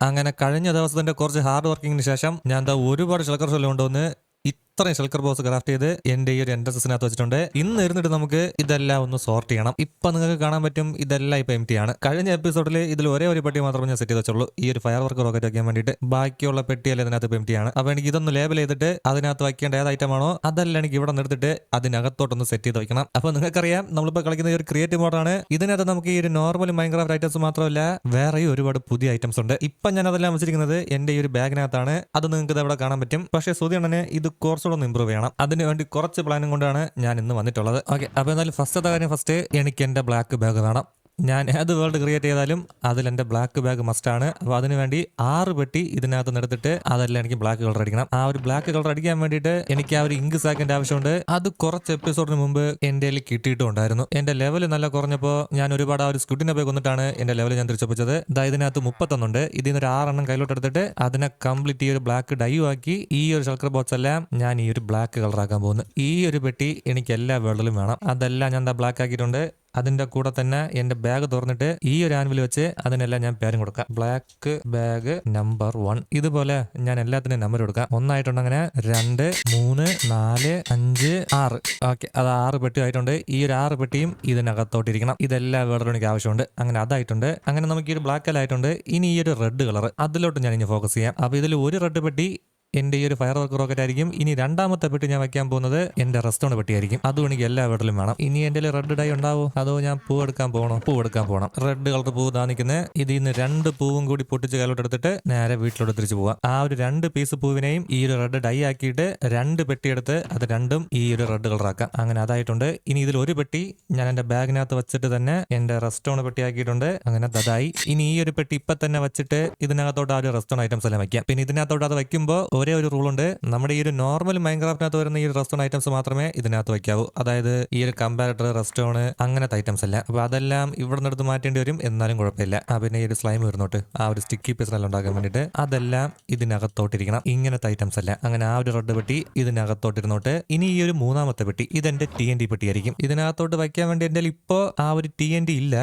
അങ്ങനെ കഴിഞ്ഞ ദിവസത്തിന്റെ കുറച്ച് ഹാർഡ് വർക്കിങ്ങിന് ശേഷം ഞാൻ എന്താ ഒരുപാട് ചിലക്കർ കൊണ്ടുവന്ന് ഇത്രയും ഷെൽക്കർ ബോസ് ക്രാഫ്റ്റ് ചെയ്ത് എന്റെ ഈ ഒരു എൻട്രൻസിനകത്ത് വെച്ചിട്ടുണ്ട്. ഇന്ന് ഇരുന്നിട്ട് നമുക്ക് ഇതെല്ലാം ഒന്ന് സോർട്ട് ചെയ്യണം. ഇപ്പൊ നിങ്ങൾക്ക് കാണാൻ പറ്റും ഇതെല്ലാം ഇപ്പൊ എംറ്റി ആണ്. കഴിഞ്ഞ എപ്പിസോഡിൽ ഇതിൽ ഒരേ ഒരു പെട്ടി മാത്രമേ ഞാൻ സെറ്റ് ചെയ്ത് വെച്ചുള്ളൂ. ഈ ഒരു ഫയർ വർക്ക് റോക്കറ്റ് വയ്ക്കാൻ വേണ്ടിയിട്ട് ബാക്കിയുള്ള പെട്ടിയല്ല ഇതിനകത്ത് ഇപ്പം എം ആണ്. അപ്പൊ എനിക്ക് ഇതൊന്ന് ലേബൽ ചെയ്തിട്ട് അതിനകത്ത് വയ്ക്കേണ്ട ഏത് ഐറ്റം ആണോ അതെല്ലാം എനിക്ക് ഇവിടെ നിർത്തിട്ട് അതിനകത്തോട്ടൊന്ന് സെറ്റ് ചെയ്ത് വെക്കണം അപ്പൊ നിങ്ങൾക്കറിയാം നമ്മളിപ്പോ കളിക്കുന്ന ഈ ഒരു ക്രിയേറ്റീവ് മോഡാണ് ഇതിനകത്ത് നമുക്ക് ഈ ഒരു നോർമൽ മൈൻക്രാഫ്റ്റ് ഐറ്റംസ് മാത്രമല്ല വേറെയും ഒരുപാട് പുതിയ ഐറ്റംസ് ഉണ്ട്. ഇപ്പൊ ഞാൻ അതെല്ലാം വെച്ചിരിക്കുന്നത് എന്റെ ഈ ഒരു ബാഗിനകത്താണ് അത് നിങ്ങൾക്ക് ഇത് അവിടെ കാണാൻ പറ്റും. പക്ഷേ സുധിയണ്ണന് ഇത് കുറച്ചുകൂടെ ഇമ്പ്രൂവ് ചെയ്യണം. അതിന് വേണ്ടി കുറച്ച് പ്ലാനും കൊണ്ടാണ് ഞാൻ ഇന്ന് വന്നിട്ടുള്ളത്. ഓക്കെ അപ്പോൾ എന്തായാലും ഫസ്റ്റത്തെ കാര്യം. ഫസ്റ്റ് എനിക്ക് എന്റെ ബ്ലാക്ക് ബാഗ് വേണം. ഞാൻ ഏത് വേൾഡ് ക്രിയേറ്റ് ചെയ്താലും അതിൽ എന്റെ ബ്ലാക്ക് ബാഗ് മസ്റ്റാണ് അപ്പോൾ അതിന് വേണ്ടി ആറ് പെട്ടി ഇതിനകത്ത് എടുത്തിട്ട് അതെല്ലാം എനിക്ക് ബ്ലാക്ക് കളർ അടിക്കണം. ആ ഒരു ബ്ലാക്ക് കളർ അടിക്കാൻ വേണ്ടിയിട്ട് എനിക്ക് ആ ഒരു ഇങ്ക് സാക്കിന്റെ ആവശ്യമുണ്ട്. അത് കുറച്ച് എപ്പിസോഡിന് മുമ്പ് എന്റെ കയ്യിൽ കിട്ടിയിട്ടുണ്ടായിരുന്നു. എന്റെ ലെവൽ നല്ല കുറഞ്ഞപ്പോൾ ഞാൻ ഒരുപാട് ആ ഒരു സ്കുട്ടിനെ പോയി കൊന്നിട്ടാണ് എന്റെ ലെവൽ ഞാൻ തിരിച്ചൊപ്പിച്ചത്. ഇതാ ഇതിനകത്ത് മുപ്പത്തൊന്നുണ്ട്. ഇതിൽ ഒരു ആറെണ്ണം കയ്യിലോട്ട് എടുത്തിട്ട് അതിനെ കംപ്ലീറ്റ് ഈ ഒരു ബ്ലാക്ക് ഡൈ ആക്കി ഈ ഒരു ഷൾക്കർ ബോക്സ് എല്ലാം ഞാൻ ഈ ഒരു ബ്ലാക്ക് കളർ ആക്കാൻ പോകുന്നു. ഈ ഒരു പെട്ടി എനിക്ക് എല്ലാ വേൾഡിലും വേണം. അതെല്ലാം ഞാൻ ബ്ലാക്ക് ആക്കിയിട്ടുണ്ട്. അതിന്റെ കൂടെ തന്നെ എന്റെ ബാഗ് തുറന്നിട്ട് ഈ ഒരു ആൻവിൽ വെച്ച് അതിനെല്ലാം ഞാൻ പേരും കൊടുക്കാം. ബ്ലാക്ക് ബാഗ് നമ്പർ വൺ ഇതുപോലെ ഞാൻ എല്ലാത്തിനും നമ്പർ കൊടുക്കാം. ഒന്നായിട്ടുണ്ട് അങ്ങനെ രണ്ട് മൂന്ന് നാല് അഞ്ച് ആറ്. ഓക്കെ അത് ആറ് പെട്ടി ആയിട്ടുണ്ട്. ഈ ഒരു ആറ് പെട്ടിയും ഇതിനകത്തോട്ടിരിക്കണം ഇതെല്ലാം വേറെ എനിക്ക് ആവശ്യമുണ്ട്. അങ്ങനെ അതായിട്ടുണ്ട്. അങ്ങനെ നമുക്ക് ഈ ഒരു ബ്ലാക്ക് ആയിട്ടുണ്ട്. ഇനി ഈ ഒരു റെഡ് കളർ അതിലോട്ട് ഞാൻ ഇനി ഫോക്കസ് ചെയ്യാം. അപ്പൊ ഇതിൽ ഒരു റെഡ് പെട്ടി എന്റെ ഈ ഒരു ഫയർ വർക്ക് റോക്കറ്റ് ആയിരിക്കും. ഇനി രണ്ടാമത്തെ പെട്ടി ഞാൻ വെക്കാൻ പോകുന്നത് എന്റെ റെസ്റ്റോൺ പെട്ടിയായിരിക്കും. അതും എനിക്ക് എല്ലാ വീട്ടിലും വേണം. ഇനി എന്റെ റെഡ് ഡൈ ഉണ്ടാവോ? അതോ ഞാൻ പൂ എടുക്കാൻ പോകണോ പൂ എടുക്കാൻ പോകണം റെഡ് കളർ പൂ താണിക്കുന്നത് ഇതിൽ നിന്ന് രണ്ട് പൂവും കൂടി പൊട്ടിച്ച് കയ്യിലോട്ട് എടുത്തിട്ട് നേരെ വീട്ടിലോട്ട് തിരിച്ചു പോവാം. ആ ഒരു രണ്ട് പീസ് പൂവിനെയും ഈ ഒരു റെഡ് ഡൈ ആക്കിയിട്ട് രണ്ട് പെട്ടി എടുത്ത് അത് രണ്ടും ഈ ഒരു റെഡ് കളർ ആക്കാം. അങ്ങനെ അതായിട്ടുണ്ട്. ഇനി ഇതിൽ ഒരു പെട്ടി ഞാൻ എന്റെ ബാഗിനകത്ത് വെച്ചിട്ട് തന്നെ എന്റെ റെസ്റ്റോൺ പെട്ടി ആക്കിയിട്ടുണ്ട്. അങ്ങനെ അതായി ഇനി ഈ ഒരു പെട്ടി ഇപ്പൊ തന്നെ വെച്ചിട്ട് ഇതിനകത്തോട്ട് ആ ഒരു റെസ്റ്റോൺ ഐറ്റംസ് എല്ലാം വെക്കാം പിന്നെ ഇതിനകത്തോട്ട് അത് വെക്കുമ്പോൾ ഒരേ ഒരു റൂൾ ഉണ്ട്. നമ്മുടെ ഈ ഒരു നോർമൽ മൈൻക്രാഫ്റ്റിനകത്ത് വരുന്ന ഈ റെസ്റ്റോൺ ഐറ്റംസ് മാത്രമേ ഇതിനകത്ത് വയ്ക്കാവൂ. അതായത് ഈ ഒരു കമ്പാരറ്റർ റെസ്റ്റോണ് അങ്ങനത്തെ ഐറ്റംസ് അല്ല. അപ്പൊ അതെല്ലാം ഇവിടെ നിന്ന് എടുത്ത് മാറ്റേണ്ടി വരും. എന്നാലും കുഴപ്പമില്ല. ആ പിന്നെ ഈ ഒരു സ്ലൈം വരുന്നോട്ട്. ആ ഒരു സ്റ്റിക്കി പീസ് ഉണ്ടാക്കാൻ വേണ്ടിയിട്ട് അതെല്ലാം ഇതിനകത്തോട്ടിരിക്കണം. ഇങ്ങനത്തെ ഐറ്റംസ് അല്ല. അങ്ങനെ ആ ഒരു റെഡ് പെട്ടി ഇതിനകത്തോട്ടിരുന്നോട്ട്. ഇനി ഈ ഒരു മൂന്നാമത്തെ പെട്ടി ഇതെന്റെ ടി എൻ ഡി പെട്ടി ആയിരിക്കും. ഇതിനകത്തോട്ട് വയ്ക്കാൻ വേണ്ടി എന്റെ ഇപ്പോ ആ ഒരു ടി എൻ ഡി ഇല്ല.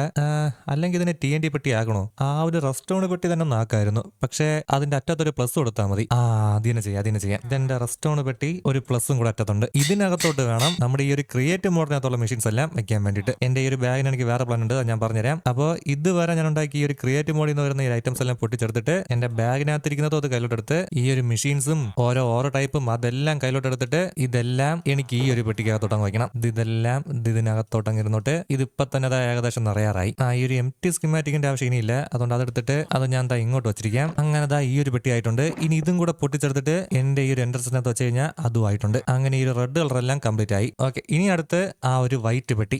അല്ലെങ്കിൽ ഇതിനെ ടി എൻ ഡി പെട്ടി ആകണോ ആ ഒരു റെസ്റ്റോൺ പെട്ടി തന്നെ നാക്കായിരുന്നു പക്ഷേ അതിന്റെ അറ്റത്തൊരു പ്ലസ് കൊടുത്താൽ മതി. ആ അതിനെ ചെയ്യാം അതിനെ ചെയ്യാം. ഇതെന്റെ റെസ്റ്റോൺ പെട്ടി ഒരു പ്ലസും കൂടെ അറ്റത്തുണ്ട്. ഇതിനകത്തോട്ട് വേണം നമ്മുടെ ഈ ഒരു ക്രിയേറ്റീവ് മോഡിനകത്തുള്ള മെഷീൻസ് എല്ലാം വെക്കാൻ വേണ്ടിയിട്ട്. എന്റെ ഈ ഒരു ബാഗിന് എനിക്ക് വേറെ പ്ലാൻ ഉണ്ട് ഞാൻ പറഞ്ഞുതരാം. അപ്പോൾ ഇതുവരെ ഞാൻ ഉണ്ടാക്കി ഈ ഒരു ക്രിയേറ്റീവ് മോഡിൽ നിന്ന് വരുന്ന ഈ ഐറ്റംസ് എല്ലാം പൊട്ടിച്ചെടുത്തിട്ട് എന്റെ ബാഗിനകത്തിരിക്കുന്നതോ അത് കയ്യിലോട്ടെടുത്ത് ഈ ഒരു മെഷീൻസും ഓരോ ഓരോ ടൈപ്പും അതെല്ലാം കയ്യിലോട്ടെടുത്തിട്ട് ഇതെല്ലാം എനിക്ക് ഈ ഒരു പെട്ടിക്കകത്തോട്ടം വയ്ക്കണം. ഇത് ഇതെല്ലാം ഇത് ഇതിനകത്തോട്ടങ്ങ് ഇരുന്നോട്ട് ഇതിപ്പോ തന്നെ അത് ഏകദേശം നിറയാറായി. ആ ഈ ഒരു എം ടി സ്കിമാറ്റിക്കിന്റെ ആവശ്യം ഇനിയില്ല. അതുകൊണ്ട് അതെടുത്തിട്ട് അത് ഞാൻ ദാ ഇങ്ങോട്ട് വെച്ചിരിക്കാം. അങ്ങനെ ദാ ഈ ഒരു പെട്ടി ആയിട്ടുണ്ട്. ഇനി ഇതും കൂടെ പൊട്ടിച്ചെടുത്തിട്ട് എന്റെ ഈ ഒരു എൻട്രൻസിനകത്ത് വെച്ച് കഴിഞ്ഞാൽ അതും ആയിട്ടുണ്ട്. അങ്ങനെ ഈ ഒരു റെഡ് കളർ എല്ലാം കംപ്ലീറ്റ് ആയി. ഓക്കെ ഇനി അടുത്ത് ആ ഒരു വൈറ്റ് പെട്ടി.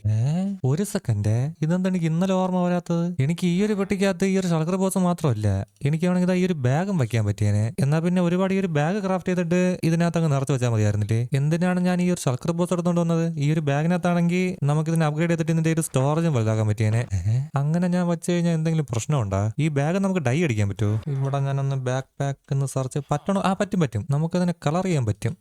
ഒരു സെക്കൻഡ് ഇതെന്താ എനിക്ക് ഇന്നലെ ഓർമ്മ വരാത്തത്? എനിക്ക് ഈ ഒരു പെട്ടിക്കകത്ത് ഈ ഒരു ഷൾക്കർ ബോക്സ് മാത്രമല്ല എനിക്കാണെങ്കിൽ ഈ ഒരു ബാഗും വെക്കാൻ പറ്റിയേനെ. എന്നാ പിന്നെ ഒരുപാട് ഈ ഒരു ബാഗ് ക്രാഫ്റ്റ് ചെയ്തിട്ട് ഇതിനകത്ത് അങ്ങ് നിറച്ച് വെച്ചാൽ മതിയായിരുന്നില്ലേ? എന്തിനാണ് ഞാൻ ഈ ഒരു ഷൾക്കർ ബോക്സ് എടുത്തോണ്ട് വന്നത്? ഈ ഒരു ബാഗിനകത്താണെങ്കിൽ നമുക്ക് ഇതിനെ അപ്ഗ്രേഡ് ചെയ്തിട്ട് ഇതിന്റെ ഒരു സ്റ്റോറേജും വലുതാക്കാൻ പറ്റിയേനെ. അങ്ങനെ ഞാൻ വെച്ച് കഴിഞ്ഞാൽ എന്തെങ്കിലും പ്രശ്നമുണ്ടോ? ഈ ബാഗ് നമുക്ക് ഡൈ അടിക്കാൻ പറ്റുമോ? ഇവിടെ ഞാനൊന്ന് ബാക്ക് പാക്ക് സെർച്ച് പറ്റണോ? ആ പറ്റും പറ്റും. നമുക്കതിനെ കളർ ചെയ്യാൻ പറ്റും.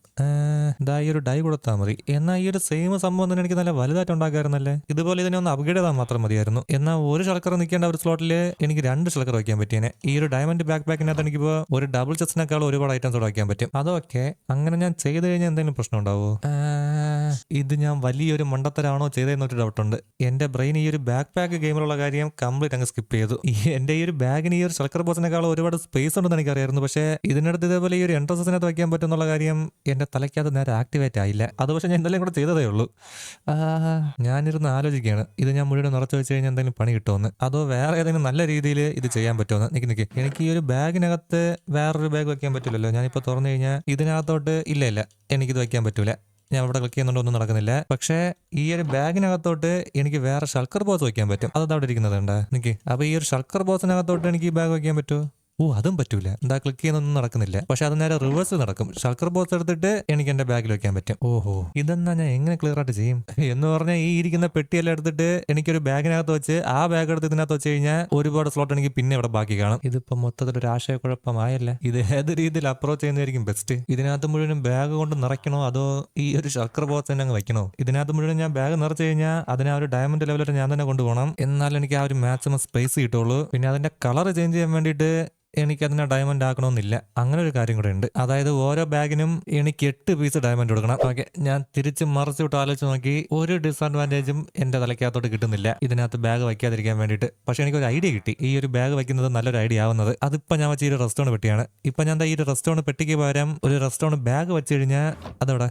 ഇതാ ഈ ഒരു ഡൈ കൊടുത്താൽ മതി. എന്നാൽ ഈ ഒരു സെയിം സംഭവം തന്നെ എനിക്ക് നല്ല വലുതായിട്ട് ഉണ്ടാക്കാമായിരുന്നല്ലേ ഇതുപോലെ ഇതിനെ ഒന്ന് അപ്ഗ്രേഡ് ചെയ്താൽ മാത്രം മതിയായിരുന്നു. എന്നാൽ ഒരു ഷൾക്കർ നിൽക്കേണ്ട ഒരു സ്ലോട്ടിൽ എനിക്ക് രണ്ട് ഷൾക്കർ വയ്ക്കാൻ പറ്റിയേനെ. ഈ ഒരു ഡയമണ്ട് ബാക്ക് പാക്കിനകത്ത് എനിക്കിപ്പോൾ ഒരു ഡബിൾ ചെസ്റ്റിനേക്കാൾ ഒരുപാട് ഐറ്റംസ് കൂടെ വയ്ക്കാൻ പറ്റും. അതൊക്കെ അങ്ങനെ ഞാൻ ചെയ്ത് കഴിഞ്ഞാൽ എന്തെങ്കിലും പ്രശ്നം ഉണ്ടാവോ? ഇത് ഞാൻ വലിയൊരു മണ്ടത്തരാണോ ചെയ്തതെന്നൊരു ഡൗട്ടുണ്ട് എന്റെ ബ്രെയിൻ ഈ ഒരു ബാക്ക് പാക്ക് ഗെയിമിലുള്ള കാര്യം കംപ്ലീറ്റ് അങ്ങ് സ്കിപ്പ് ചെയ്തു. എന്റെ ഈ ഒരു ബാഗിന് ഈ ഒരു ഷൾക്കർ ബോസിനേക്കാൾ ഒരുപാട് സ്പേസ് ഉണ്ടെന്ന് എനിക്കറിയായിരുന്നു. പക്ഷേ ഇതിനടുത്ത് ഇതേപോലെ ഈ ഒരു എൻട്രൻസിനകത്ത് വയ്ക്കാൻ പറ്റുന്നുള്ള കാര്യം എന്റെ തലയ്ക്കകത്ത് നേരെ ആക്ടിവേറ്റ് ആയില്ല. അത് പക്ഷേ ഞാൻ എന്തെങ്കിലും കൂടെ ചെയ്തതേ ഉള്ളൂ. ഞാനിരുന്ന് ആലോചിക്കുകയാണ്. ഇത് ഞാൻ മുഴുവൻ നിറച്ച് വെച്ച് കഴിഞ്ഞാൽ എന്തെങ്കിലും പണി കിട്ടുമെന്ന്. അതോ വേറെ ഏതെങ്കിലും നല്ല രീതിയിൽ ഇത് ചെയ്യാൻ പറ്റുമെന്ന്? നിക്ക് നിക്ക്. എനിക്ക് ഈ ഒരു ബാഗിനകത്ത് വേറൊരു ബാഗ് വയ്ക്കാൻ പറ്റില്ലല്ലോ. ഞാനിപ്പോൾ തുറന്നു കഴിഞ്ഞാൽ ഇതിനകത്തോട്ട് ഇല്ല ഇല്ല. എനിക്കിത് വയ്ക്കാൻ പറ്റൂല. ഞാൻ അവിടെ ക്ലിക്ക് ചെയ്യുന്നുണ്ടോ ഒന്നും നടക്കുന്നില്ല. പക്ഷേ ഈ ഒരു ബാഗിനകത്തോട്ട് എനിക്ക് വേറെ ഷൾക്കർ ബോസ് വയ്ക്കാൻ പറ്റും. അത് അവിടെ ഇരിക്കുന്നത് ഉണ്ടാ നിക്ക്. അപ്പോൾ ഈ ഒരു ഷൾക്കർ ബോസിനകത്തോട്ട് എനിക്ക് ഈ ബാഗ് വയ്ക്കാൻ പറ്റുമോ ഓ അതും പറ്റൂല. എന്താ ക്ലിക്ക് ചെയ്യുന്നൊന്നും നടക്കുന്നില്ല. പക്ഷെ അത് നേരെ റിവേഴ്സ് നടക്കും. ഷൾക്കർ ബോക്സ് എടുത്തിട്ട് എനിക്ക് എന്റെ ബാഗിൽ വെക്കാൻ പറ്റും. ഓഹോ. ഇതെന്നാ ഞാൻ എങ്ങനെ ക്ലിയർ ആയിട്ട് ചെയ്യും? എന്ന് പറഞ്ഞാൽ ഈ ഇരിക്കുന്ന പെട്ടിയെല്ലാം എടുത്തിട്ട് എനിക്കൊരു ബാഗിനകത്ത് വെച്ച് ആ ബാഗ് എടുത്ത് ഇതിനകത്ത് വെച്ച് കഴിഞ്ഞാൽ ഒരുപാട് സ്ലോട്ട് എനിക്ക് പിന്നെ ഇവിടെ ബാക്കി കാണും. ഇതിപ്പോ മൊത്തത്തിൽ ഒരു ആശയക്കുഴപ്പമായല്ല? ഇത് ഏത് രീതിയിൽ അപ്രോച്ച് ചെയ്യുന്നതായിരിക്കും ബെസ്റ്റ് ഇതിനകത്ത് മുഴുവനും ബാഗ് കൊണ്ട് നിറയ്ക്കണോ? അതോ ഈ ഒരു ഷൾക്കർ ബോക്സ് തന്നെ അങ്ങ് വെക്കണോ? ഇതിനകത്ത് മുഴുവൻ ഞാൻ ബാഗ് നിറച്ച് കഴിഞ്ഞാൽ അതിനെ ആ ഒരു ഡയമണ്ട് ലെവലിൽ ഞാൻ തന്നെ കൊണ്ടുപോകണം. എന്നാൽ എനിക്ക് ആ ഒരു മാക്സിമം സ്പേസ് കിട്ടുള്ളൂ. പിന്നെ അതിന്റെ കളർ ചേഞ്ച് ചെയ്യാൻ വേണ്ടിയിട്ട് എനിക്ക് അതിനെ ഡയമണ്ട് ആക്കണമെന്നില്ല. അങ്ങനെ ഒരു കാര്യം കൂടെ ഉണ്ട്. അതായത് ഓരോ ബാഗിനും എനിക്ക് എട്ട് പീസ് ഡയമണ്ട് കൊടുക്കണം. ഓക്കെ ഞാൻ തിരിച്ച് മറിച്ചിട്ട് ആലോചിച്ച് നോക്കി. ഒരു ഡിസ്അഡ്വാന്റേജും എന്റെ തലയ്ക്കകത്തോട്ട് കിട്ടുന്നില്ല. ഇതിനകത്ത് ബാഗ് വയ്ക്കാതിരിക്കാൻ വേണ്ടിയിട്ട്. പക്ഷേ എനിക്ക് ഒരു ഐഡിയ കിട്ടി. ഈ ഒരു ബാഗ് വയ്ക്കുന്നത് നല്ലൊരു ഐഡിയ ആവുന്നത്. അതിപ്പോ ഞാൻ വെച്ച ഈ ഒരു റെസ്റ്റോറന്റ് പെട്ടിയാണ്. ഇപ്പൊ ഞാൻ ഈ ഒരു റെസ്റ്റോറന്റ് പെട്ടിക്ക് പകരം ഒരു റെസ്റ്റോറന്റ് ബാഗ് വെച്ച് കഴിഞ്ഞാൽ അതവിടെ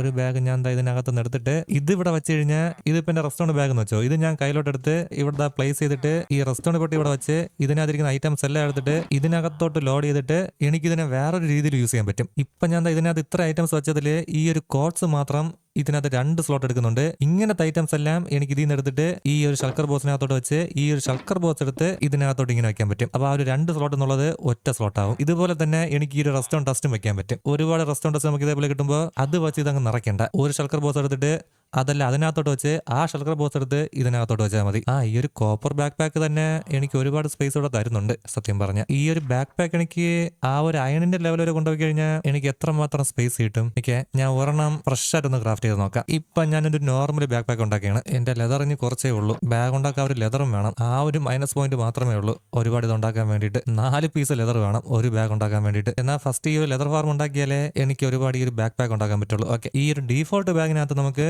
ഒരു ബാഗ് ഞാൻ എന്താ ഇതിനകത്ത് നിന്ന് എടുത്തിട്ട് ഇത് ഇവിടെ വെച്ച് കഴിഞ്ഞാൽ ഇതിപ്പോ എന്റെ റെസ്റ്റോറന്റ് ബാഗ് എന്ന് വെച്ചോ. ഇത് ഞാൻ കയ്യിലോട്ട് എടുത്ത് ഇവിടെ പ്ലേസ് ചെയ്തിട്ട് ഈ റെസ്റ്റോറന്റ് പെട്ടി ഇവിടെ വെച്ച് ഇതിനകത്തിരിക്കുന്ന ഐറ്റംസ് എല്ലാം എടുത്തിട്ട് ഇതിനകത്തോട്ട് ലോഡ് ചെയ്തിട്ട് എനിക്കിതിനെ വേറൊരു രീതിയിൽ യൂസ് ചെയ്യാൻ പറ്റും. ഇപ്പം ഞാൻ ഇതിനകത്ത് ഇത്ര ഐറ്റംസ് വെച്ചതിൽ ഈ ഒരു കോഡ്സ് മാത്രം ഇതിനകത്ത് രണ്ട് സ്ലോട്ട് എടുക്കുന്നുണ്ട്. ഇങ്ങനത്തെ ഐറ്റംസ് എല്ലാം എനിക്ക് ഇതിൽ നിന്ന് എടുത്തിട്ട് ഈ ഒരു ഷൾക്കർ ബോക്സിനകത്തോട്ട് വെച്ച് ഈ ഒരു ഷൾക്കർ ബോസ് എടുത്ത് ഇതിനകത്തോട്ട് ഇങ്ങനെ വെക്കാൻ പറ്റും. അപ്പോൾ ആ ഒരു രണ്ട് സ്ലോട്ട് എന്നുള്ളത് ഒറ്റ സ്ലോട്ട് ആവും. ഇതുപോലെ തന്നെ എനിക്ക് ഈ ഒരു റെസ്റ്റോറന്റ് ടെസ്റ്റും വെക്കാൻ പറ്റും. ഒരുപാട് റെസ്റ്റോറന്റ് ടസ്റ്റ് നമുക്ക് ഇതേപോലെ കിട്ടുമ്പോൾ അത് വെച്ച് ഇതങ്ങ് നിറയ്ക്കേണ്ട. ഒരു ഷൾക്കർ ബോസ് എടുത്തിട്ട് അതല്ല അതിനകത്തോട്ട് വെച്ച് ആ ഷെൽക്കർ ബോക്സ് എടുത്ത് ഇതിനകത്തോട്ട് വെച്ചാൽ മതി. ആ ഈ ഒരു കോപ്പർ ബാക്ക് പാക്ക് തന്നെ എനിക്ക് ഒരുപാട് സ്പേസ് ഇവിടെ തരുന്നുണ്ട് സത്യം പറഞ്ഞ. ഈ ഒരു ബാക്ക് പാക്ക് എനിക്ക് ആ ഒരു അയണിന്റെ ലെവൽ വരെ കൊണ്ടുപോയി കഴിഞ്ഞാൽ എനിക്ക് എത്രമാത്രം സ്പേസ് കിട്ടും? എനിക്ക് ഞാൻ ഒരെണ്ണം ഫ്രഷ് ആയിട്ടൊന്ന് ക്രാഫ്റ്റ് ചെയ്ത് നോക്കാം. ഇപ്പൊ ഞാനൊരു നോർമൽ ബാക്ക് പാക്ക് ഉണ്ടാക്കിയാണ്. എന്റെ ലെതർ ഇനി കുറച്ചേ ഉള്ളൂ. ബാഗ് ഉണ്ടാക്കാൻ ഒരു ലെതറും വേണം. ആ ഒരു മൈനസ് പോയിന്റ് മാത്രമേ ഉള്ളൂ. ഒരുപാട് ഇത് ഉണ്ടാക്കാൻ വേണ്ടിയിട്ട്. നാല് പീസ് ലെതർ വേണം ഒരു ബാഗ് ഉണ്ടാക്കാൻ വേണ്ടിയിട്ട്. എന്നാൽ ഫസ്റ്റ് ഈ ഒരു ലെതർ ഫാർം ഉണ്ടാക്കിയാലേ എനിക്ക് ഒരുപാട് ഈ ഒരു ബാക്ക് പാക്ക് ഉണ്ടാക്കാൻ പറ്റുള്ളൂ. ഓക്കെ ഈ ഒരു ഡീഫോൾട്ട് ബാഗിനകത്ത് നമുക്ക്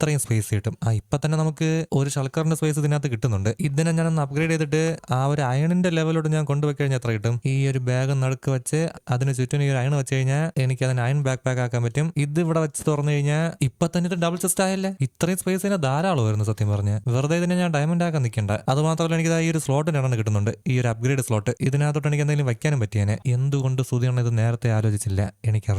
ഇത്രയും സ്പേസ് കിട്ടും. ആ ഇപ്പൊ തന്നെ നമുക്ക് ഒരു ഷൾക്കറിന്റെ സ്പേസ് ഇതിനകത്ത് കിട്ടുന്നുണ്ട്. ഇതിനെ ഒന്ന് അപ്ഗ്രേഡ് ചെയ്തിട്ട് ആ ഒരു അയണിന്റെ ലെവലോട് ഞാൻ കൊണ്ടുപോയി കഴിഞ്ഞാൽ എത്ര കിട്ടും? ഈ ഒരു ബാഗ് നടുക്ക് വെച്ച് അതിന് ചുറ്റും ഈ ഒരു അയൺ വെച്ച് കഴിഞ്ഞാൽ എനിക്ക് അതിന് അയൺ ബാക്ക് പാക്ക് ആക്കാൻ പറ്റും. ഇത് ഇവിടെ വെച്ച് തുറന്നു കഴിഞ്ഞാൽ ഇപ്പൊ തന്നെ ഇത് ഡബിൾ ചെസ്റ്റ് ആയല്ലേ? ഇത്രയും സ്പേസ് ഇതിനെ ധാരാളമായിരുന്നു സത്യം പറഞ്ഞ്. വെറുതെ ഇതിനെ ഞാൻ ഡയമണ്ട് ആക്കാൻ നിൽക്കണ്ട അത് മാത്രമല്ല എനിക്ക് ഈ ഒരു സ്ലോട്ടിന് ഞാൻ കിട്ടുന്നുണ്ട്. ഈ ഒരു അപ്ഗ്രേഡ് സ്ലോട്ട് ഇതിനകത്തോട്ട് എനിക്ക് എന്തെങ്കിലും വെക്കാനും പറ്റിയേനെ. എന്തുകൊണ്ട് സുതിയാണ് ഇത് നേരത്തെ ആലോചിച്ചില്ല? എനിക്ക്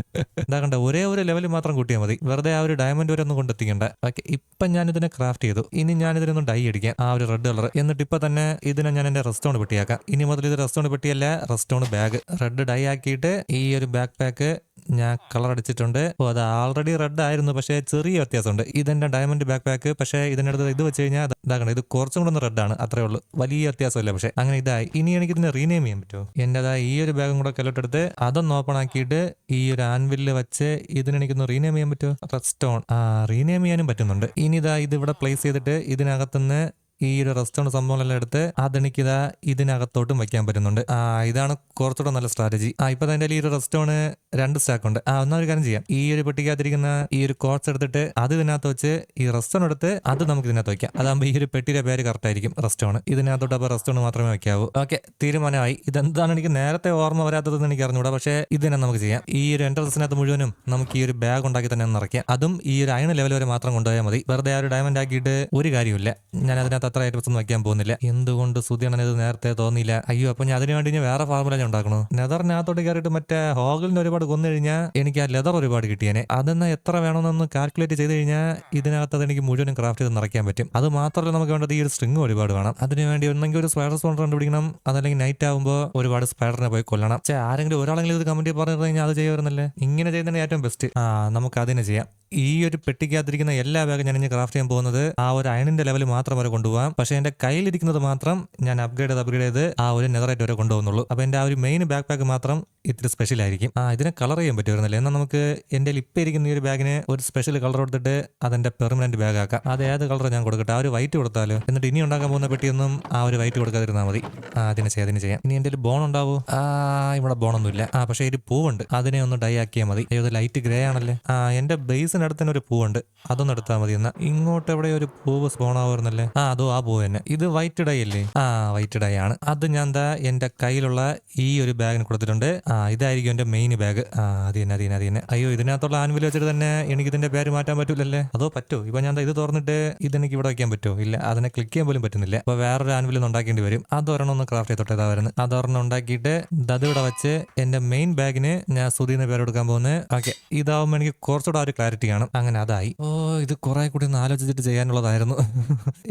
അറിഞ്ഞൂടാ കണ്ട ഒരേ ഒരു ലെവലിൽ മാത്രം കൂട്ടിയാൽ മതി. വെറുതെ ആ ഒരു ഡയമണ്ട് വരെ ഒന്നും കൊണ്ടെത്തിക്കണ്ട. ഓക്കെ ഇപ്പൊ ഞാൻ ഇതിനെ ക്രാഫ്റ്റ് ചെയ്തു. ഇനി ഞാൻ ഇതിനൊന്നും ഡൈ അടിക്കാം. ആ ഒരു റെഡ് കളർ എന്നിട്ട് ഇപ്പൊ തന്നെ ഇതിനെ ഞാൻ എന്റെ റെസ്റ്റോൺ പെട്ടിയാക്കാം. ഇനി മുതൽ ഇത് റെസ്റ്റോൺ പെട്ടിയല്ല റെസ്റ്റോൺ ബാഗ് റെഡ് ഡൈ ആക്കിയിട്ട് ഈ ഒരു ബാക്ക് പാക്ക് ഞാൻ കളർ അടിച്ചിട്ടുണ്ട്. ഓ അത് ആൾറെഡി റെഡ് ആയിരുന്നു പക്ഷേ ചെറിയ വ്യത്യാസമുണ്ട്. ഇതെന്റെ ഡയമണ്ട് ബാക്ക് പാക്ക് പക്ഷേ അടുത്ത് ഇത് വെച്ച് കഴിഞ്ഞാൽ ഇതാകണം ഇത് കുറച്ചും കൂടെ ഒന്ന് റെഡ് ആണ്. അത്രേ ഉള്ളൂ. വലിയ വ്യത്യാസമല്ല പക്ഷേ അങ്ങനെ ഇതായി. ഇനി എനിക്ക് ഇതിനെ റീനെയിം ചെയ്യാൻ പറ്റുമോ? എന്റെതായ ഈ ഒരു ബാഗും കൂടെ കല്ലോട്ടെടുത്ത് അതൊന്ന് ഓപ്പൺ ആക്കിയിട്ട് ഈ ഒരു ആൻവില്ല് വെച്ച് ഇതിനെനിക്കൊന്ന് റീനെയിം ചെയ്യാൻ പറ്റുമോ? റെസ്റ്റോൺ ആ റീനെയിം ചെയ്യാനും പറ്റുന്നുണ്ട്. ഇനി ഇതാ ഇത് ഇവിടെ പ്ലേസ് ചെയ്തിട്ട് ഇതിനകത്തുനിന്ന് ഈ ഒരു റെസ്റ്റോറന്റ് സംഭവങ്ങളെല്ലാം എടുത്ത് അതെനിക്കിതാ ഇതിനകത്തോട്ടും വെക്കാൻ പറ്റുന്നുണ്ട്. ആ ഇതാണ് കുറച്ചുകൂടെ നല്ല സ്ട്രാറ്റജി ആ ഇപ്പൊ തന്നെ ഈ ഒരു റെസ്റ്റോണ് രണ്ട് സ്റ്റാക്ക് ഉണ്ട്. ആ ഒന്നൊരു കാര്യം ചെയ്യാം. ഈ ഒരു പെട്ടിക്കകത്തിരിക്കുന്ന ഈ ഒരു കോട്സ് എടുത്തിട്ട് അത് ഇതിനകത്ത് വെച്ച് ഈ റെസ്റ്റോൺ എടുത്ത് അത് നമുക്ക് ഇതിനകത്ത് വയ്ക്കാം. അതാകുമ്പോൾ ഈ ഒരു പെട്ടിയുടെ പേര് കറക്റ്റ് ആയിരിക്കും റെസ്റ്റോറന്റ് ഇതിനകത്തോട്ട് അപ്പോൾ റെസ്റ്റോറന്റ് മാത്രമേ വയ്ക്കാവൂ. ഓക്കെ തീരുമാനമായി. ഇതെന്താണ് എനിക്ക് നേരത്തെ ഓർമ്മ വരാത്തതെന്ന് എനിക്ക് അറിഞ്ഞൂടാ. പക്ഷേ ഇതിനെ നമുക്ക് ചെയ്യാം. ഈ ഒരു എൻട്രൻസിനകത്ത് മുഴുവനും നമുക്ക് ഈ ഒരു ബാഗ് ഉണ്ടാക്കി തന്നെ നിറയ്ക്കാം. അതും ഈ ഒരു അയൺ ലെവൽ വരെ മാത്രം കൊണ്ടുപോയാൽ മതി. വെറുതെ ആ ഒരു ഡയമണ്ട് ആക്കിയിട്ട് ഒരു കാര്യമില്ല ഞാൻ അതിനകത്ത് അത്ര വെച്ചൊന്നും വയ്ക്കാൻ പോകുന്നില്ല. എന്തുകൊണ്ട് സുധിയാണ് ഇത് നേരത്തെ തോന്നിയില്ല? അയ്യോ അപ്പൊ ഞാൻ അതിനു വേണ്ടി ഞാൻ വേറെ ഫാർമുല ഞാൻ ഉണ്ടാക്കണോ? നെതറിനകത്തോട്ട് കയറിയിട്ട് മറ്റേ ഹോഗലിന് ഒരുപാട് കൊന്നു കഴിഞ്ഞാൽ എനിക്ക് ആ ലെതർ ഒരുപാട് കിട്ടിയേനെ. അതെന്ന് എത്ര വേണമെന്നൊന്ന് കാൽക്കുലേറ്റ് ചെയ്ത് കഴിഞ്ഞാൽ ഇതിനകത്ത് അത് എനിക്ക് മുഴുവനും ക്രാഫ്റ്റ് ചെയ്ത് നിറയ്ക്കാൻ പറ്റും. അത് മാത്രമല്ല നമുക്ക് വേണ്ടത് ഈ ഒരു സ്ട്രിങ് ഒരുപാട് വേണം. അതിനുവേണ്ടി ഒന്നെങ്കിൽ ഒരു സ്പൈഡർ സ്പോണ്ടർ കണ്ടുപിടിക്കണം. അതല്ലെങ്കിൽ നൈറ്റ് ആകുമ്പോൾ ഒരുപാട് സ്പൈഡറിനെ പോയി കൊല്ലണം. ചേ ആരെങ്കിലും ഒരാളെങ്കിലും ഇത് കമന്റ് പറഞ്ഞു കഴിഞ്ഞാൽ അത് ചെയ്യുമായിരുന്നല്ലേ? ഇങ്ങനെ ചെയ്യുന്നതാണ് ഏറ്റവും ബെസ്റ്റ് ആ നമുക്ക് അതിനെ ചെയ്യാം. ഈ ഒരു പെട്ടിക്കകത്തിരിക്കുന്ന എല്ലാ ബാഗും ഞാൻ ഇനി ക്രാഫ്റ്റ് ചെയ്യാൻ പോകുന്നത് ആ ഒരു അയണിന്റെ ലെവൽ മാത്രം വരെ കൊണ്ടുപോകാം പക്ഷേ എന്റെ കയ്യിലിരിക്കുന്നത് മാത്രം ഞാൻ അപ്ഗ്രേഡ് ചെയ്ത് അപ്ഗ്രേഡ് ചെയ്ത് ആ ഒരു നെതറേറ്റ് വരെ കൊണ്ടുപോകുന്നുള്ളൂ. അപ്പൊ എന്റെ ആ ഒരു മെയിൻ ബാക്ക് പാക്ക് മാത്രം ഇത്തിരി സ്പെഷ്യൽ ആയിരിക്കും. ആ ഇതിനെ കളർ ചെയ്യാൻ പറ്റുമായിരുന്നല്ലേ? എന്നാൽ നമുക്ക് എന്റെ ഇപ്പം ഇരിക്കുന്ന ഈ ഒരു ബാഗിന് ഒരു സ്പെഷ്യൽ കളർ കൊടുത്തിട്ട് അതെന്റെ പെർമനന്റ് ബാഗ് ആക്കാം. അത് ഏത് കളർ ഞാൻ കൊടുക്കട്ടെ? ആ ഒരു വൈറ്റ് കൊടുത്താലോ? എന്നിട്ട് ഇനി ഉണ്ടാക്കാൻ പോകുന്ന പെട്ടിയൊന്നും ആ ഒരു വൈറ്റ് കൊടുക്കാതിരുന്നാൽ മതി. ആ അതിനെ ചെയ്യാം ചെയ്യാം. ഇനി എന്റെ ബോൺ ഉണ്ടാവോ? ആ ഇവിടെ ബോണൊന്നുമില്ല ആ പക്ഷേ ഒരു പൂവുണ്ട്. അതിനെ ഒന്ന് ഡൈ ആക്കിയാൽ മതി. അയ്യോ ലൈറ്റ് ഗ്രേ ആണല്ലേ? ആ എന്റെ ബേസിനടുത്ത് തന്നെ ഒരു പൂവുണ്ട്. അതൊന്നും എടുത്താൽ മതി. എന്നാ ഇങ്ങോട്ട് എവിടെ ഒരു പൂവ് സ്പോൺ ആവുന്നല്ലേ ആ അതോ ആ പൂ തന്നെ. ഇത് വൈറ്റ് ഡൈ അല്ലേ? ആ വൈറ്റ് ഡൈ ആണ്. അത് ഞാൻ എന്താ എന്റെ കയ്യിലുള്ള ഈ ഒരു ബാഗിന് കൊടുത്തിട്ടുണ്ട്. ആ ഇതായിരിക്കും എന്റെ മെയിൻ ബാഗ് ആ അത് തന്നെ അത് തന്നെ അത് തന്നെ. അയ്യോ ഇതിനകത്തുള്ള ആൻവിൽ വെച്ചിട്ട് തന്നെ എനിക്ക് ഇതിന്റെ പേര് മാറ്റാൻ പറ്റൂലല്ലേ? അതോ പറ്റോ? ഇപ്പൊ ഞാൻ ഇത് തുറന്നിട്ട് ഇതെനിക്ക് ഇവിടെ വെക്കാൻ പറ്റുമോ? ഇല്ല അതിനെ ക്ലിക്ക് ചെയ്യാൻ പോലും പറ്റുന്നില്ല. അപ്പൊ വേറൊരു ആൻവിൽ ഒന്ന് ഉണ്ടാക്കേണ്ടി വരും. അതൊരെണ്ണം ഒന്ന് ക്രാഫ്റ്റ് ചെയ്തോട്ടെ ഇതാ വരുന്നത് അതൊരെണ്ണം ഉണ്ടാക്കിയിട്ട് അത് ഇവിടെ വെച്ച് എന്റെ മെയിൻ ബാഗിന് ഞാൻ സുധീന്ന് പേര് കൊടുക്കാൻ പോകുന്നത് ഓക്കെ ഇതാവുമ്പോൾ എനിക്ക് കുറച്ചുകൂടെ ഒരു ക്ലാരിറ്റി കാണും. അങ്ങനെ അതായി. ഓ ഇത് കുറെ കൂടി ഒന്ന് ആലോചിച്ചിട്ട് ചെയ്യാനുള്ളതായിരുന്നു.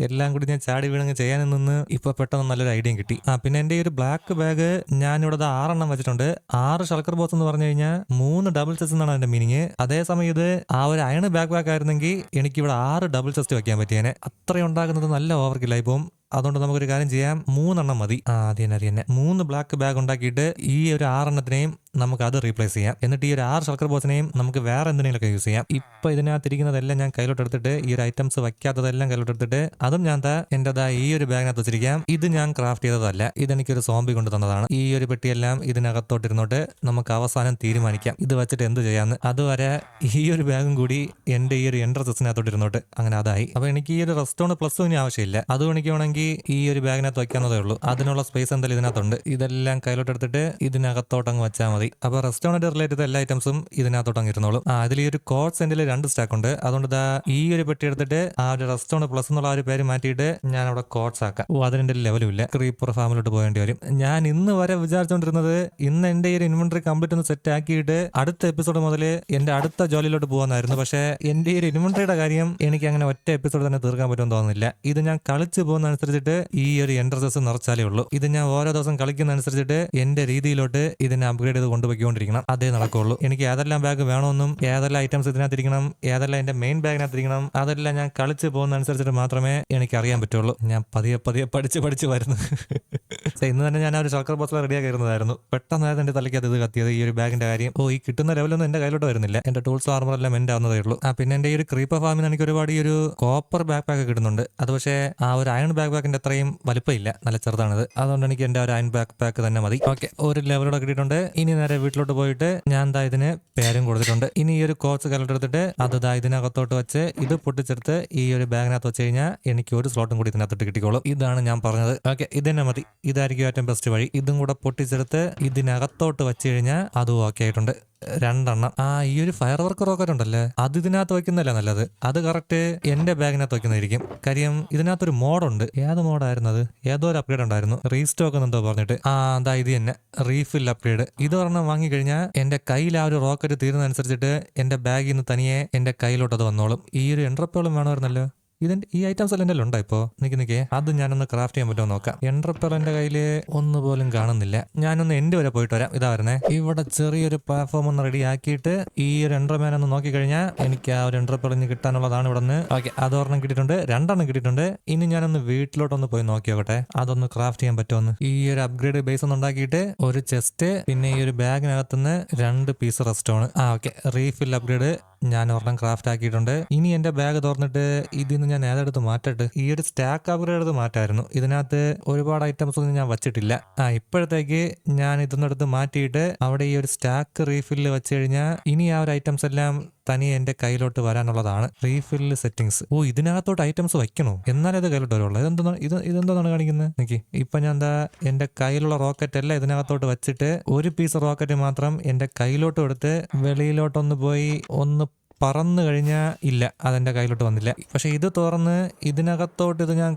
എല്ലാം കൂടി ഞാൻ ചാടി വീണങ്ങ് ചെയ്യാനെന്ന് നിന്ന് ഇപ്പൊ പെട്ടെന്ന് നല്ലൊരു ഐഡിയ കിട്ടി. ആ പിന്നെ എന്റെ ഒരു ബ്ലാക്ക് ബാഗ് ഞാൻ ദാ ആറെണ്ണം വെച്ചിട്ടുണ്ട്. ആറ് ഷൾക്കർ ബോസ് എന്ന് പറഞ്ഞു കഴിഞ്ഞാൽ മൂന്ന് ഡബിൾ ചെസ്റ്റ് എന്നാണ് എന്റെ മീനിങ് അതേസമയം ഇത് ആ ഒരു അയൺ ബാക്ക് ബാക്ക് ആയിരുന്നെങ്കിൽ എനിക്ക് ഇവിടെ ആറ് ഡബിൾ ചെസ്റ്റ് വെക്കാൻ പറ്റിയേനെ. അത്രയും ഉണ്ടാക്കുന്നത് നല്ല ഓവർക്കില്ല ഇപ്പം അതുകൊണ്ട് നമുക്കൊരു കാര്യം ചെയ്യാം. മൂന്നെണ്ണം മതി. ആദ്യം തന്നെ തന്നെ. മൂന്ന് ബ്ലാക്ക് ബാഗ് ഉണ്ടാക്കിയിട്ട് ഈ ഒരു ആറെണ്ണത്തിനെയും നമുക്ക് അത് റീപ്ലേസ് ചെയ്യാം. എന്നിട്ട് ഈ ഒരു ആറ് ശർക്കര ബോസിനെയും നമുക്ക് വേറെ എന്തിനെങ്കിലുമൊക്കെ യൂസ് ചെയ്യാം. ഇപ്പൊ ഇതിനകത്തിരിക്കുന്നതെല്ലാം ഞാൻ കയ്യിലോട്ട് എടുത്തിട്ട് ഈ ഒരു ഐറ്റംസ് വയ്ക്കാത്തതെല്ലാം കയ്യിലോട്ട് എടുത്തിട്ട് അതും ഞാൻ ദാ എന്റേതാ ഈ ഒരു ബാഗിനകത്ത് വെച്ചിരിക്കാം. ഇത് ഞാൻ ക്രാഫ്റ്റ് ചെയ്തതല്ല. ഇതെനിക്കൊരു സോംബി കൊണ്ട് തന്നതാണ്. ഈ ഒരു പെട്ടിയെല്ലാം ഇതിനകത്തോട്ടിരുന്നോട്ട് നമുക്ക് അവസാനം തീരുമാനിക്കാം. ഇത് വെച്ചിട്ട് എന്ത് ചെയ്യാന്ന്. അതുവരെ ഈ ഒരു ബാഗും കൂടി എന്റെ ഈ ഒരു എൻട്രസിനകത്തോട്ടിരുന്നോട്ട് അങ്ങനെ അതായി. അപ്പോൾ എനിക്ക് ഈ ഒരു റെസ്റ്റോൺ പ്ലസ് ഇനി ആവശ്യമില്ല. അതും എനിക്ക് വേണമെങ്കിൽ ഈ ഒരു ബാഗിനകത്ത് വയ്ക്കാവുന്നതേ ഉള്ളൂ. അതിനുള്ള സ്പേസ് എന്തായാലും ഇതിനകത്തുണ്ട്. ഇതെല്ലാം കയ്യിലോട്ട് എടുത്തിട്ട് ഇതിനകത്തോട്ട് അങ്ങ് വെച്ചാൽ മതി. അപ്പൊ റെസ്റ്റോറന്റ് റിലേറ്റഡ് എല്ലാ ഐറ്റംസും ഇതിനകത്തോട്ട് അങ്ങ് ഇരുന്നോളും. ആ അതിൽ ഈ ഒരു കോഡ് സെന്റിൽ രണ്ട് സ്റ്റാക്ക് ഉണ്ട്. അതുകൊണ്ട് ദാ ഈ ഒരു പെട്ടി എടുത്തിട്ട് ആ ഒരു റെസ്റ്റോറന്റ് പ്ലസ് എന്നുള്ള ആ ഒരു പേര് മാറ്റിയിട്ട് ഞാൻ അവിടെ കോഡ്സ് ആക്കാം. ഓ അതിന്റെ ലെവലും ഇല്ല. ക്രീപ്പർ ഫാമിലോട്ട് പോകേണ്ടി വരും. ഞാൻ ഇന്ന് വരെ വിചാരിച്ചുകൊണ്ടിരുന്നത് ഇന്ന് എന്റെ ഈ ഒരു ഇൻവെന്ററി കംപ്ലീറ്റ് ഒന്ന് സെറ്റ് ആക്കിയിട്ട് അടുത്ത എപ്പിസോഡ് മുതൽ എന്റെ അടുത്ത ജോലിയിലോട്ട് പോകുന്നതായിരുന്നു പക്ഷേ എന്റെ ഈ ഒരു ഇൻവെന്ററിയുടെ കാര്യം എനിക്ക് അങ്ങനെ ഒറ്റ എപ്പിസോഡ് തന്നെ തീർക്കാൻ പറ്റുമെന്ന് തോന്നുന്നില്ല. ഇത് ഞാൻ കളിച്ചു പോകുന്ന അനുസരിച്ചിട്ട് ഈ ഒരു എൻട്രസസ് നിറച്ചാലേ ഉള്ളൂ. ഇത് ഞാൻ ഓരോ ദിവസം കളിക്കുന്ന അനുസരിച്ചിട്ട് എന്റെ രീതിയിലോട്ട് ഇതിനെ അപ്ഗ്രേഡ് ചെയ്ത് കൊണ്ടുപോയിക്കൊണ്ടിരിക്കണം. അതേ നടക്കുള്ളൂ. എനിക്ക് ഏതെല്ലാം ബാഗ് വേണമെന്നും ഏതെല്ലാം ഐറ്റംസ് ഇതിനകത്തിരിക്കണം ഏതെല്ലാം എന്റെ മെയിൻ ബാഗിനകത്തിരിക്കണം അതെല്ലാം ഞാൻ കളിച്ച് പോകുന്ന അനുസരിച്ചിട്ട് മാത്രമേ എനിക്ക് അറിയാൻ പറ്റുള്ളൂ. ഞാൻ പതിയെ പതിയെ പഠിച്ച് പഠിച്ച് വരുന്നു. ഇന്ന് തന്നെ ഞാൻ ഒരു ചക്ര ബോക്സിൽ റെഡിയാക്കി ഇരുന്നതായിരുന്നു. പെട്ടെന്നായിരുന്നു എന്റെ തലയ്ക്ക് അത് കത്തിയത് ഈ ഒരു ബാഗിന്റെ കാര്യം. ഓ ഈ കിട്ടുന്ന ലെവലൊന്നും എന്റെ കയ്യിലോട്ട് വരുന്നില്ല. എന്റെ ടൂൾസ് ആർമർ എല്ലാം എന്റെ ആവുന്നതേ ഉള്ളൂ. ആ പിന്നെ എന്റെ ഈ ഒരു ക്രീപ്പർ ഫാമിന് എനിക്ക് ഒരുപാട് ഈ ഒരു കോപ്പർ ബാക്ക് പാക്ക് കിട്ടുന്നുണ്ട്. അത് പക്ഷേ ആ ഒരു അയൺ ബാക്ക് പാക്കിന്റെ അത്രയും വലുപ്പമില്ല. നല്ല ചെറുതാണത്. അതുകൊണ്ട് എനിക്ക് എന്റെ ഒരു അയൺ ബാക്ക് പാക്ക് തന്നെ മതി. ഓക്കെ ഒരു ലെവലോടെ കിട്ടിയിട്ടുണ്ട്. ഇനി നേരെ വീട്ടിലോട്ട് പോയിട്ട് ഞാൻ ദാ ഇതിന് പേരും കൊടുത്തിട്ടുണ്ട്. ഇനി ഈ ഒരു കോച്ച് കലട്ട് എടുത്തിട്ട് അത് ദാ ഇതിനകത്തോട്ട് വെച്ച് ഇത് പൊട്ടിച്ചെടുത്ത് ഈ ഒരു ബാഗിനകത്ത് വെച്ച് കഴിഞ്ഞാൽ എനിക്ക് ഒരു സ്ലോട്ടും കൂടി ഇതിനകത്തോട്ട് കിട്ടിക്കോളും. ഇതാണ് ഞാൻ പറഞ്ഞത്. ഓക്കെ ഇത് തന്നെ മതി. ഇതായിരിക്കും ഏറ്റവും ബെസ്റ്റ് വഴി. ഇതും കൂടെ പൊട്ടിച്ചെടുത്ത് ഇതിനകത്തോട്ട് വെച്ച് കഴിഞ്ഞാൽ അതും ഓക്കെ ആയിട്ടുണ്ട്. രണ്ടെണ്ണം. ആ ഈ ഒരു ഫയർ വർക്ക് റോക്കറ്റ് ഉണ്ടല്ലേ? അത് ഇതിനകത്ത് വയ്ക്കുന്നതല്ല നല്ലത്? അത് കറക്റ്റ് എന്റെ ബാഗിനകത്ത് വയ്ക്കുന്നതായിരിക്കും കാര്യം ഇതിനകത്തൊരു മോഡുണ്ട് ഏത് മോഡായിരുന്നു അത്? ഏതോ ഒരു അപ്ഗ്രേഡ് ഉണ്ടായിരുന്നു. റീസ്റ്റോക്ക് എന്നെന്തോ പറഞ്ഞിട്ട്. ആ അതാ ഇത് തന്നെ. റീഫിൽ അപ്ഗ്രേഡ് ഇത് പറഞ്ഞാൽ വാങ്ങിക്കഴിഞ്ഞാൽ എന്റെ കയ്യിൽ ആ ഒരു റോക്കറ്റ് തീരുന്നതനുസരിച്ചിട്ട് എന്റെ ബാഗിൽ നിന്ന് തനിയെ എന്റെ കയ്യിലോട്ട് അത് വന്നോളും. ഈ ഒരു എൻട്രപ്പോളും വേണമായിരുന്നല്ലോ. ഇതിന്റെ ഈ ഐറ്റംസ് എല്ലാം എന്റെ ഉണ്ടോ ഇപ്പോ? നിക്ക് നിക്കേ. അത് ഞാനൊന്ന് ക്രാഫ്റ്റ് ചെയ്യാൻ പറ്റുമോ നോക്കാം. എൻട്രപ്പർ എന്റെ കയ്യിൽ ഒന്ന് പോലും കാണുന്നില്ല. ഞാനൊന്ന് എന്റെ വരെ പോയിട്ട് വരാം. ഇതാ വരണേ ഇവിടെ ചെറിയൊരു പ്ലാറ്റ്ഫോം ഒന്ന് റെഡി ആക്കിയിട്ട് ഈ ഒരു എൻട്രമാൻ ഒന്ന് നോക്കിക്കഴിഞ്ഞാൽ എനിക്ക് ആ ഒരു ഇനി കിട്ടാനുള്ളതാണ് ഇവിടെ നിന്ന് ഓക്കെ അതൊരെണ്ണം കിട്ടിയിട്ടുണ്ട്. രണ്ടെണ്ണം കിട്ടിയിട്ടുണ്ട്. ഇനി ഞാനൊന്ന് വീട്ടിലോട്ടൊന്ന് പോയി നോക്കിയോട്ടെ അതൊന്ന് ക്രാഫ്റ്റ് ചെയ്യാൻ പറ്റുമെന്ന്. ഈ ഒരു അപ്ഗ്രേഡ് ബേസ് ഒന്ന് ഉണ്ടാക്കിയിട്ട് ഒരു ചെസ്റ്റ് പിന്നെ ഈ ഒരു ബാഗിനകത്തുനിന്ന് രണ്ട് പീസ് റെസ്റ്റോണ് ആ ഓക്കെ റീഫിൽ അപ്ഗ്രേഡ് ഞാൻ ഒരെണ്ണം ക്രാഫ്റ്റ് ആക്കിയിട്ടുണ്ട്. ഇനി എന്റെ ബാഗ് തുറന്നിട്ട് ഇതിൽ നിന്ന് ഞാൻ ഏതെടുത്ത് മാറ്റട്ടെ. ഈ ഒരു സ്റ്റാക്ക് അപ്ഗ്രേഡ് എടുത്ത് മാറ്റായിരുന്നു. ഇതിനകത്ത് ഒരുപാട് ഐറ്റംസ് ഒന്നും ഞാൻ വച്ചിട്ടില്ല. ആ ഇപ്പോഴത്തേക്ക് ഞാൻ ഇതൊന്നും എടുത്ത് മാറ്റിയിട്ട് അവിടെ ഈ ഒരു സ്റ്റാക്ക് റീഫില്ല് വെച്ച് കഴിഞ്ഞാൽ ഇനി ആ ഒരു ഐറ്റംസ് എല്ലാം തനി എന്റെ കയ്യിലോട്ട് വരാനുള്ളതാണ്. റീഫില്ല് സെറ്റിംഗ്സ് ഓ ഇതിനകത്തോട്ട് ഐറ്റംസ് വയ്ക്കണോ? എന്നാലേ ഇത് കയ്യിലോട്ട് വരുള്ളൂ. ഇതെന്താണ് ഇത് ഇതെന്താണ് കാണിക്കുന്നത് എനിക്ക് ഇപ്പൊ ഞാൻ എന്താ എന്റെ കയ്യിലുള്ള റോക്കറ്റ് എല്ലാം ഇതിനകത്തോട്ട് വെച്ചിട്ട് ഒരു പീസ് റോക്കറ്റ് മാത്രം എന്റെ കയ്യിലോട്ട് എടുത്ത് വെളിയിലോട്ടൊന്ന് പോയി ഒന്ന് പറന്നു കഴിഞ്ഞാൽ ഇല്ല അതെന്റെ കയ്യിലോട്ട് വന്നില്ല. പക്ഷെ ഇത് തുറന്ന് ഇതിനകത്തോട്ട് ഇത് ഞാൻ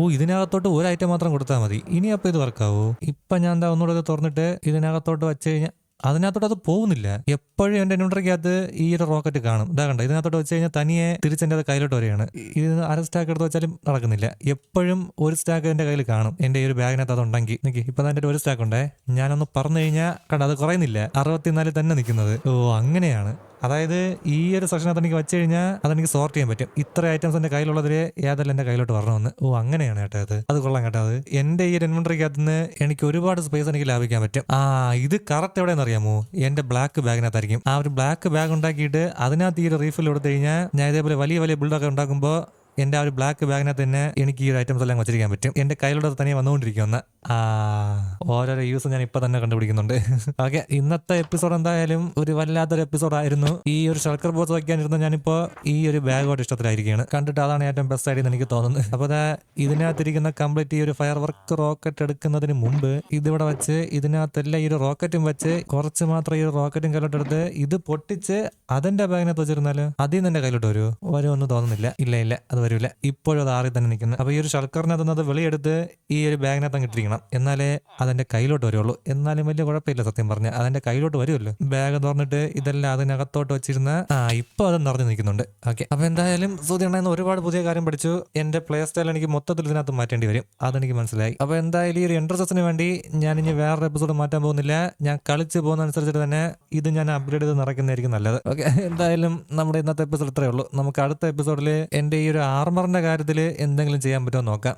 ഓ ഇതിനകത്തോട്ട് ഒരു ഐറ്റം മാത്രം കൊടുത്താൽ മതി. ഇനി അപ്പൊ ഇത് വർക്കാവോ ഇപ്പൊ ഞാൻ എന്താ ഒന്നുകൂടെ തുറന്നിട്ട് ഇതിനകത്തോട്ട് വെച്ച് കഴിഞ്ഞാൽ അതിനകത്തോട്ട് അത് പോകുന്നില്ല. എപ്പോഴും എന്റെ ഇൻവെർട്ടറിക്കകത്ത് ഈ ഒരു റോക്കറ്റ് കാണും. ഇതാ കണ്ട? ഇതിനകത്തോട്ട് വെച്ച് കഴിഞ്ഞാൽ തനിയെ തിരിച്ചെന്റെ അത് കയ്യിലോട്ട് വരികയാണ്. ഇത് അര സ്റ്റാക്ക് എടുത്ത് വെച്ചാലും നടക്കുന്നില്ല. എപ്പോഴും ഒരു സ്റ്റാക്ക് എന്റെ കയ്യിൽ കാണും. എന്റെ ഈ ഒരു ബാഗിനകത്ത് അത് ഉണ്ടെങ്കിൽ നിക്ക് ഇപ്പൊ എന്റെ ഒരു സ്റ്റാക്ക് ഉണ്ടേ. ഞാനൊന്ന് പറഞ്ഞു കഴിഞ്ഞാൽ കണ്ട അത് കുറയുന്നില്ല. അറുപത്തിനാലിൽ തന്നെ നിൽക്കുന്നത്. ഓ അങ്ങനെയാണ്. അതായത് ഈ ഒരു സെക്ഷനകത്ത് എനിക്ക് വെച്ച് കഴിഞ്ഞാൽ അതെനിക്ക് സോർട്ട് ചെയ്യാൻ പറ്റും. ഇത്ര ഐറ്റംസ് എന്റെ കയ്യിലുള്ളതിൽ ഏതെല്ലാം എന്റെ കയ്യിലോട്ട് വരണമെന്ന്. ഓ അങ്ങനെയാണ് കേട്ടോ അത്. അത് കൊള്ളാം കേട്ടോ അത്. എന്റെ ഈ ഒരു ഇൻവെന്ററിക്കകത്ത് നിന്ന് എനിക്ക് ഒരുപാട് സ്പേസ് എനിക്ക് ലാഭിക്കാൻ പറ്റും. ആ ഇത് കറക്റ്റ് എവിടെയെന്ന് അറിയാമോ? എന്റെ ബ്ലാക്ക് ബാഗിനകത്തായിരിക്കും ആ ഒരു ബ്ലാക്ക് ബാഗ് ഉണ്ടാക്കിയിട്ട് അതിനകത്ത് ഈ ഒരു റീഫിൽ കൊടുത്തു കഴിഞ്ഞാൽ ഞാൻ ഇതേപോലെ വലിയ വലിയ ബിൽഡൊക്കെ ഉണ്ടാക്കുമ്പോൾ എന്റെ ആ ഒരു ബ്ലാക്ക് ബാഗിനകത്ത് തന്നെ എനിക്ക് ഈ ഒരു ഐറ്റംസ് എല്ലാം വെച്ചിരിക്കാൻ പറ്റും. എന്റെ കയ്യിലൂടെ തന്നെ വന്നുകൊണ്ടിരിക്കുന്ന ഓരോരോ യൂസ് ഞാൻ ഇപ്പം തന്നെ കണ്ടുപിടിക്കുന്നുണ്ട്. ഓക്കെ ഇന്നത്തെ എപ്പിസോഡ് എന്തായാലും ഒരു വല്ലാത്തൊരു എപ്പിസോഡ് ആയിരുന്നു. ഈ ഒരു ഷൾക്കർ ബോസ് വയ്ക്കാനിരുന്ന ഞാനിപ്പോൾ ഈ ഒരു ബാഗോട്ട് ഇഷ്ടത്തിലായിരിക്കുകയാണ്. കണ്ടിട്ട് അതാണ് ഏറ്റവും ബെസ്റ്റ് ആയിട്ട് എനിക്ക് തോന്നുന്നത്. അപ്പോൾ അതാ ഇതിനകത്തിരിക്കുന്ന കംപ്ലീറ്റ് ഈ ഒരു ഫയർ വർക്ക് റോക്കറ്റ് എടുക്കുന്നതിന് മുമ്പ് ഇതിവിടെ വെച്ച് ഇതിനകത്തെല്ലാം ഈ ഒരു റോക്കറ്റും വെച്ച് കുറച്ച് മാത്രം ഈ ഒരു റോക്കറ്റും കയ്യിലോട്ട് എടുത്ത് ഇത് പൊട്ടിച്ച് അതിന്റെ ബാഗിനകത്ത് വെച്ചിരുന്നാൽ അതിൽ നിന്ന് എന്റെ കയ്യിലോട്ട് വരുമോ? വരുമെന്ന് തോന്നുന്നില്ല. ഇല്ല ഇല്ല. അത് വരില്ല ഇപ്പോഴും അത് ആറി തന്നെ നിൽക്കുന്നത് അപ്പോൾ ഈ ഒരു ഷൾക്കറിനകത്ത് തന്നത് വെളിയെടുത്ത് ഈ ഒരു ബാഗിനകത്ത് ഇട്ടിരിക്കണം. എന്നാലേ അതിന്റെ കയ്യിലോട്ട് വരുള്ളൂ. എന്നാലും വലിയ കുഴപ്പമില്ല സത്യം പറഞ്ഞാൽ അതിന്റെ കയ്യിലോട്ട് വരുമല്ലോ. ബാഗ് തുറന്നിട്ട് ഇതെല്ലാം അതിനകത്തോട്ട് വെച്ചിരുന്ന ആ ഇപ്പോൾ അത് നിറഞ്ഞു നിൽക്കുന്നുണ്ട്. ഓക്കെ. അപ്പോൾ എന്തായാലും ഉണ്ടായിരുന്ന ഒരുപാട് പുതിയ കാര്യം പഠിച്ചു. എന്റെ പ്ലേ സ്റ്റൈൽ എനിക്ക് മൊത്തത്തിൽ ഇതിനകത്ത് മാറ്റേണ്ടി വരും. അതെനിക്ക് മനസ്സിലായി. അപ്പോൾ എന്തായാലും ഈ ഒരു എൻട്രസസിന് വേണ്ടി ഞാൻ ഇനി വേറൊരു എപ്പിസോഡ് മാറ്റാൻ പോകുന്നില്ല. ഞാൻ കളിച്ച് പോകുന്ന അനുസരിച്ചിട്ട് തന്നെ ഇത് ഞാൻ അപ്ഗ്രേഡ് ചെയ്ത് നിറയ്ക്കുന്നതായിരിക്കും നല്ലത്. ഓക്കെ. എന്തായാലും നമ്മുടെ ഇന്നത്തെ എപ്പിസോഡ് ഇത്രയേ ഉള്ളൂ. നമുക്ക് അടുത്ത എപ്പിസോഡിൽ എന്റെ ഈ ഒരു ആർമറിന്റെ കാര്യത്തിൽ എന്തെങ്കിലും ചെയ്യാൻ പറ്റുമോ നോക്കാം.